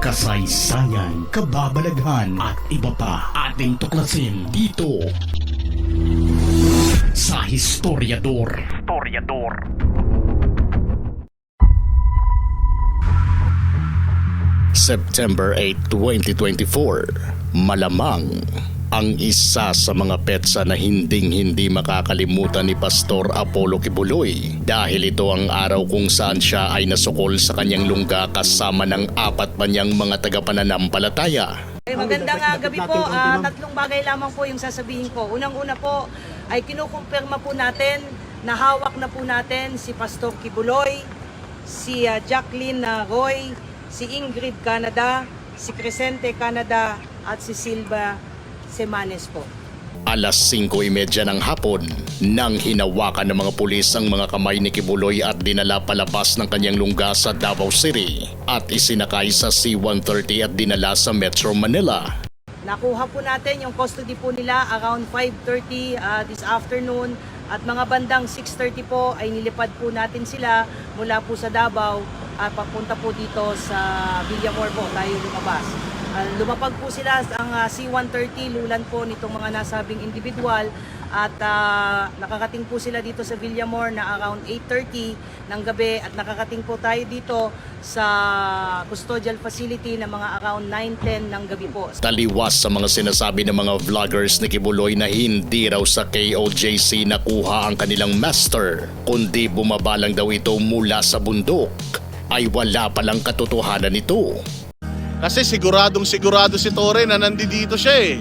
kasaysayan, kababalaghan at iba pa ating tuklasin dito sa Historiador. Historiador. September 8, 2024, malamang ang isa sa mga petsa na hinding-hindi makakalimutan ni Pastor Apollo Kibuloy dahil ito ang araw kung saan siya ay nasukol sa kanyang lungga kasama ng apat pa niyang mga tagapananampalataya. Eh, magandang ah, gabi po. Ah, tatlong bagay lamang po yung sasabihin ko. Unang-una po ay kinukumpirma po natin na hawak na po natin si Pastor Kibuloy, si ah, Jacqueline ah, Roy, si Ingrid Canada, si Crescente Canada at si Silva Semanes po. Alas 5.30 ng hapon nang hinawakan ng mga pulis ang mga kamay ni Kibuloy at dinala palabas ng kanyang lungga sa Davao City at isinakay sa C-130 at dinala sa Metro Manila. Nakuha po natin yung custody po nila around 5.30 ah, this afternoon at mga bandang 6.30 po ay nilipad po natin sila mula po sa Davao at papunta po dito sa Villamor po tayo lumabas. Ah, lumapag po sila ang ah, C-130 lulan po nitong mga nasabing individual at ah, nakakating po sila dito sa Villamor na around 8.30 ng gabi at nakakating po tayo dito sa custodial facility na mga around 9.10 ng gabi po. Taliwas sa mga sinasabi ng mga vloggers ni Kibuloy na hindi raw sa KOJC nakuha ang kanilang master, kundi bumaba lang daw ito mula sa bundok, ay wala palang katotohanan nito. Kasi siguradong sigurado si Torre na nandito siya eh.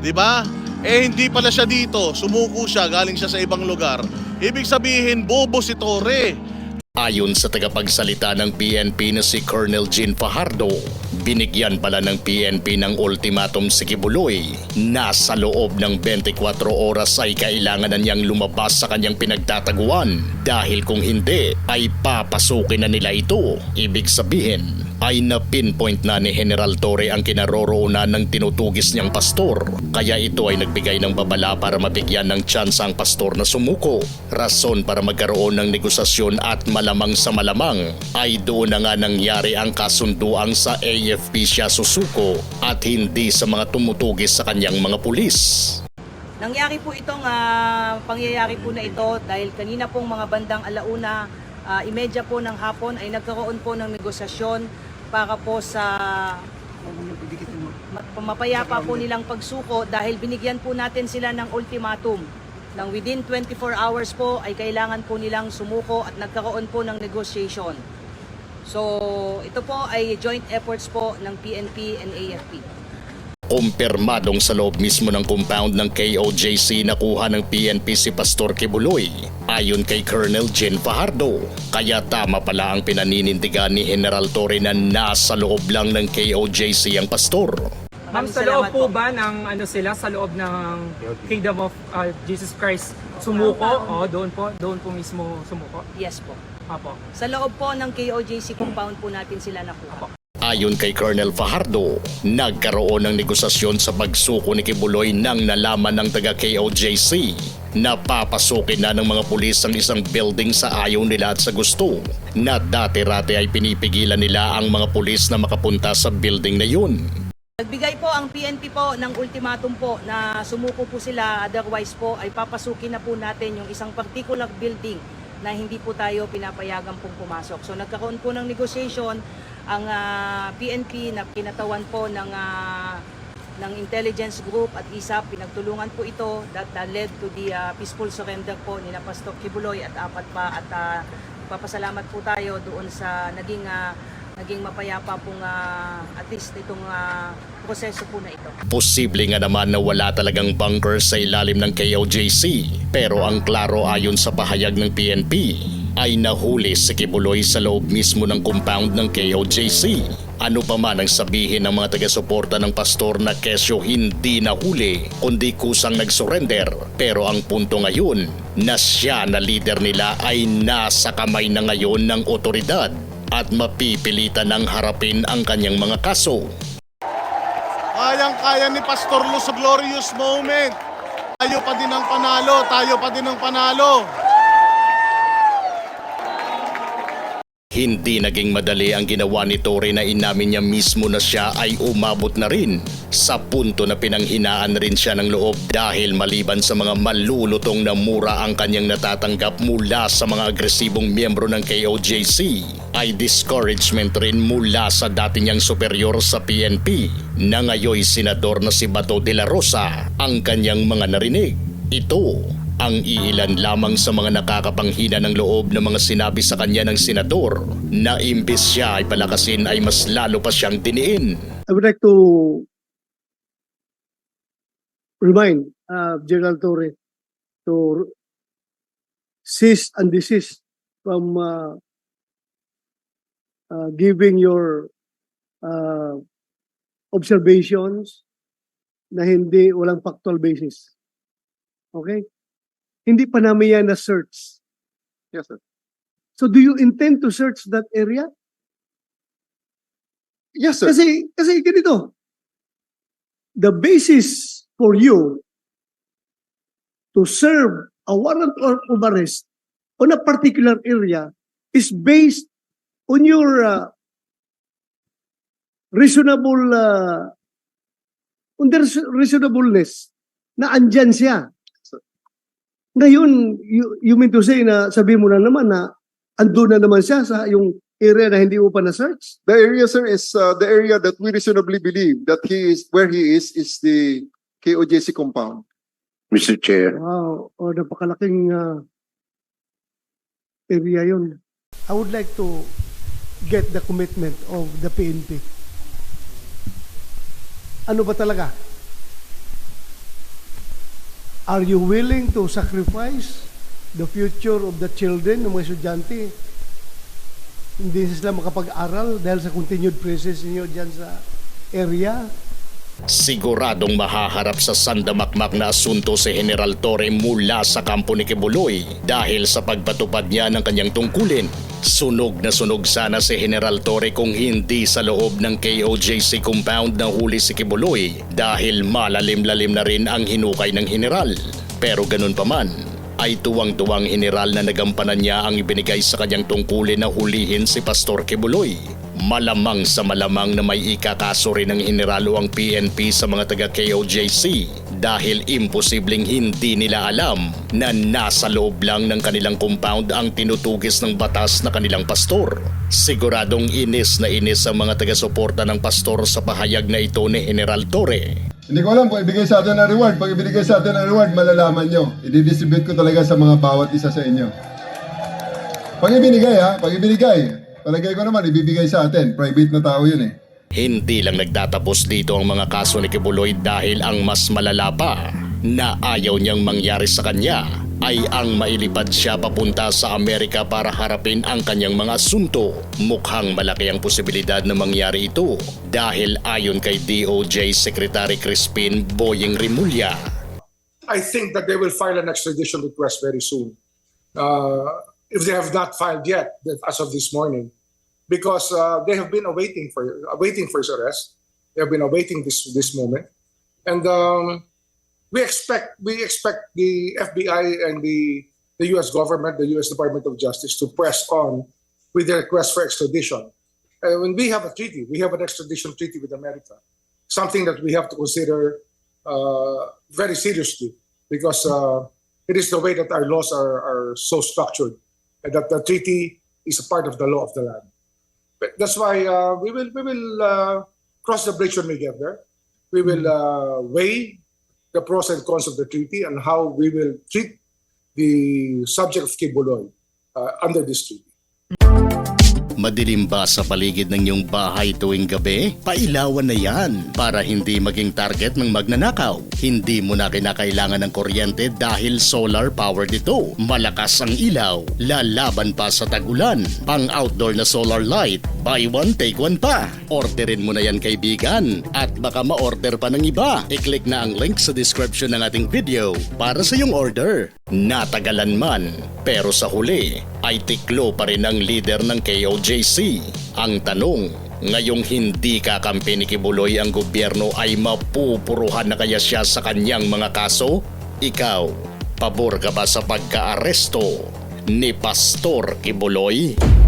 'Di ba? Eh hindi pala siya dito, sumuko siya, galing siya sa ibang lugar. Ibig sabihin, bobo si Torre. Ayon sa tagapagsalita ng PNP na si Colonel Jean Fajardo, binigyan pala ng PNP ng ultimatum si Kibuloy na sa loob ng 24 oras ay kailangan na niyang lumabas sa kanyang pinagtataguan dahil kung hindi ay papasukin na nila ito. Ibig sabihin ay na-pinpoint na ni General Torre ang kinaroroonan ng tinutugis niyang pastor. Kaya ito ay nagbigay ng babala para mabigyan ng tsansa ang pastor na sumuko. Rason para magkaroon ng negosasyon at malamang sa malamang ay doon na nga nangyari ang kasunduang sa AFP siya susuko at hindi sa mga tumutugis sa kanyang mga pulis. Nangyari po itong ah, pangyayari po na ito dahil kanina pong mga bandang alauna, ah, imedya po ng hapon ay nagkaroon po ng negosasyon para po sa ma- mapayapa po nilang pagsuko dahil binigyan po natin sila ng ultimatum nang within 24 hours po ay kailangan po nilang sumuko at nagkaroon po ng negotiation. So ito po ay joint efforts po ng PNP and AFP. Kumpirmadong sa loob mismo ng compound ng KOJC nakuha ng PNP si Pastor Kibuloy ayon kay Colonel Jen Fajardo. Kaya tama pala ang pinaninindigan ni General Torre na nasa loob lang ng KOJC ang pastor. Ma'am, sa loob po ba ng ano sila sa loob ng Kingdom of uh, Jesus Christ sumuko? O doon po, doon po mismo sumuko. Yes po. Apo. Sa loob po ng KOJC compound po natin sila nakuha. Ayon kay Colonel Fajardo, nagkaroon ng negosasyon sa pagsuko ni Kibuloy nang nalaman ng taga KOJC na papasukin na ng mga pulis ang isang building sa ayaw nila at sa gusto na dati-rati ay pinipigilan nila ang mga pulis na makapunta sa building na yun. Nagbigay po ang PNP po ng ultimatum po na sumuko po sila otherwise po ay papasukin na po natin yung isang particular building na hindi po tayo pinapayagan pong pumasok. So nagkaroon po ng negotiation ang ah, PNP na kinatawan po ng ah, ng intelligence group at ISAP pinagtulungan po ito that, that led to the ah, peaceful surrender po ni na Pastor Kibuloy at apat pa at ah, papasalamat po tayo doon sa naging ah, naging mapayapa pong ah, at least itong ah, proseso po na ito. Posible nga naman na wala talagang bunker sa ilalim ng KOJC pero ang klaro ayon sa pahayag ng PNP ay nahuli si Kibuloy sa loob mismo ng compound ng KOJC. Ano pa man ang sabihin ng mga taga-suporta ng pastor na kesyo hindi nahuli kundi kusang nag-surrender. Pero ang punto ngayon na siya na leader nila ay nasa kamay na ngayon ng otoridad at mapipilitan ng harapin ang kanyang mga kaso. Kayang-kaya ni Pastor Lu sa glorious moment. Tayo pa din ang panalo, tayo pa din ang panalo. Hindi naging madali ang ginawa ni Tore na inamin niya mismo na siya ay umabot na rin. Sa punto na pinanghinaan rin siya ng loob dahil maliban sa mga malulutong na mura ang kanyang natatanggap mula sa mga agresibong miyembro ng KOJC ay discouragement rin mula sa dati niyang superior sa PNP na ngayoy senador na si Bato de la Rosa ang kanyang mga narinig. Ito ang iilan lamang sa mga nakakapanghina ng loob ng mga sinabi sa kanya ng senador na imbis siya ay palakasin ay mas lalo pa siyang diniin. I would like to remind uh, General Torre to cease and desist from uh, uh, giving your uh, observations na hindi walang factual basis. Okay? Hindi pa namin yan na search. Yes, sir. So do you intend to search that area? Yes, sir. Kasi, kasi ganito, the basis for you to serve a warrant or of arrest on a particular area is based on your uh, reasonable uh, on the reasonableness na andyan siya. Ngayon, you, you mean to say na sabi mo na naman na ando na naman siya sa yung area na hindi mo pa na-search? The area, sir, is uh, the area that we reasonably believe that he is, where he is, is the KOJC compound. Mr. Chair. Wow, o napakalaking uh, area yun. I would like to get the commitment of the PNP. Ano ba talaga? Are you willing to sacrifice the future of the children ng mga estudyante? Hindi sila makapag-aral dahil sa continued presence niyo dyan sa area? Siguradong mahaharap sa sandamakmak na asunto si General Torre mula sa kampo ni Kibuloy dahil sa pagpatupad niya ng kanyang tungkulin. Sunog na sunog sana si General Torre kung hindi sa loob ng KOJC compound na huli si Kibuloy dahil malalim-lalim na rin ang hinukay ng general. Pero ganun pa man, ay tuwang-tuwang general na nagampanan niya ang ibinigay sa kanyang tungkulin na hulihin si Pastor Kibuloy. Malamang sa malamang na may ikakaso rin ng general o ang PNP sa mga taga KOJC dahil imposibleng hindi nila alam na nasa loob lang ng kanilang compound ang tinutugis ng batas na kanilang pastor. Siguradong inis na inis ang mga taga-suporta ng pastor sa pahayag na ito ni General Torre. Hindi ko alam kung ibigay sa atin ng reward. Pag ibigay sa atin ng reward, malalaman nyo. I-distribute ko talaga sa mga bawat isa sa inyo. Pag ibinigay ha, pag ibinigay, palagay ko naman, ibibigay sa atin. Private na tao yun eh. Hindi lang nagtatapos dito ang mga kaso ni Kibuloy dahil ang mas malala pa na ayaw niyang mangyari sa kanya ay ang mailipad siya papunta sa Amerika para harapin ang kanyang mga asunto. Mukhang malaki ang posibilidad na mangyari ito dahil ayon kay DOJ Secretary Crispin Boying Rimulya, I think that they will file an extradition request very soon. Uh, if they have not filed yet, as of this morning, because uh, they have been awaiting for awaiting for his arrest. They have been awaiting this this moment, and um, we expect we expect the FBI and the the U.S. government, the U.S. Department of Justice, to press on with the request for extradition. And when we have a treaty, we have an extradition treaty with America, something that we have to consider uh, very seriously because uh, it is the way that our laws are, are so structured and that the treaty is a part of the law of the land. But that's why uh, we will we will uh, cross the bridge when we get there. We will uh, weigh the pros and cons of the treaty and how we will treat the subject of Kibuloy uh, under this treaty. Madilim ba sa paligid ng iyong bahay tuwing gabi? Pailawan na yan para hindi maging target ng magnanakaw. Hindi mo na kinakailangan ng kuryente dahil solar powered ito. Malakas ang ilaw, lalaban pa sa tagulan. Pang outdoor na solar light, buy one take one pa. Orderin mo na yan kaibigan at baka ma-order pa ng iba. I-click na ang link sa description ng ating video para sa iyong order. Natagalan man, pero sa huli ay tiklo pa rin ang leader ng KOJC. Ang tanong, ngayong hindi kakampi ni Kibuloy ang gobyerno ay mapupuruhan na kaya siya sa kanyang mga kaso? Ikaw, pabor ka ba sa pagka-aresto ni Pastor Kibuloy?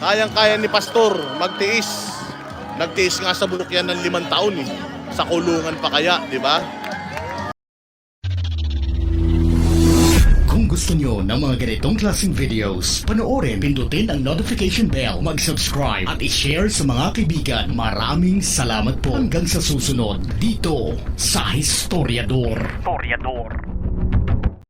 Kayang-kaya ni Pastor magtiis. Nagtiis nga sa bulok yan ng limang taon eh. Sa kulungan pa kaya, di ba? Kung gusto nyo ng mga ganitong klaseng videos, panoorin, pindutin ang notification bell, mag-subscribe at i-share sa mga kaibigan. Maraming salamat po hanggang sa susunod dito sa Historiador. Historiador.